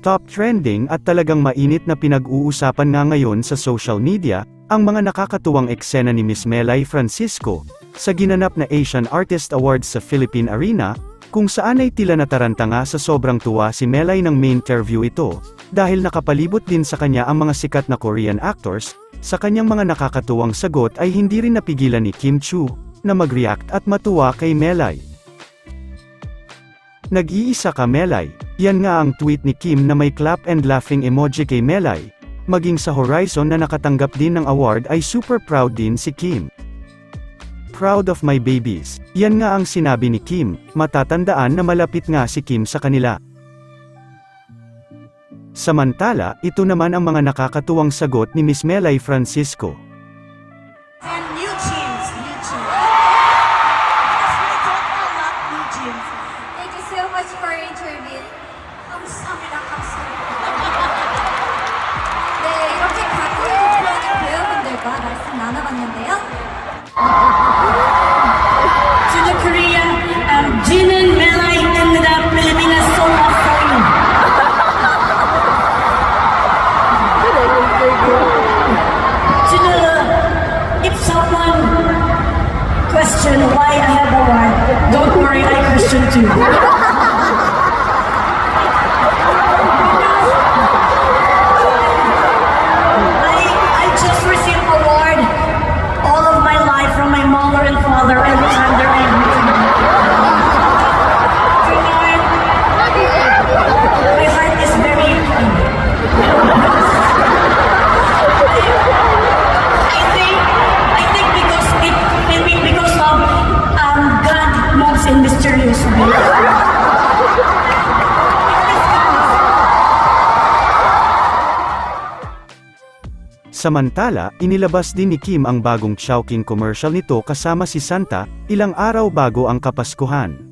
Top trending at talagang mainit na pinag-uusapan nga ngayon sa social media, ang mga nakakatuwang eksena ni Miss Melay Francisco, sa ginanap na Asian Artist Awards sa Philippine Arena, kung saan ay tila nataranta nga sa sobrang tuwa si Melay ng main interview ito, dahil nakapalibot din sa kanya ang mga sikat na Korean actors, sa kanyang mga nakakatuwang sagot ay hindi rin napigilan ni Kim Chu, na mag-react at matuwa kay Melay. Nag-iisa ka Melay, yan nga ang tweet ni Kim na may clap and laughing emoji kay Melay, maging sa Horizon na nakatanggap din ng award ay super proud din si Kim Proud of my babies, yan nga ang sinabi ni Kim, matatandaan na malapit nga si Kim sa kanila. Samantala, ito naman ang mga nakakatuwang sagot ni Miss Melay Francisco. And new jeans, new jeans. Yes, we talk a lot new jeans. Thank you so much for your interview. 감사합니다, 감사합니다. 네, 이렇게 각오를 표하는 배우분들과 말씀 나눠봤는데요. Why I have award, don't worry, I question too. Samantala, inilabas din ni Kim ang bagong Chowking commercial nito kasama si Santa, ilang araw bago ang Kapaskuhan.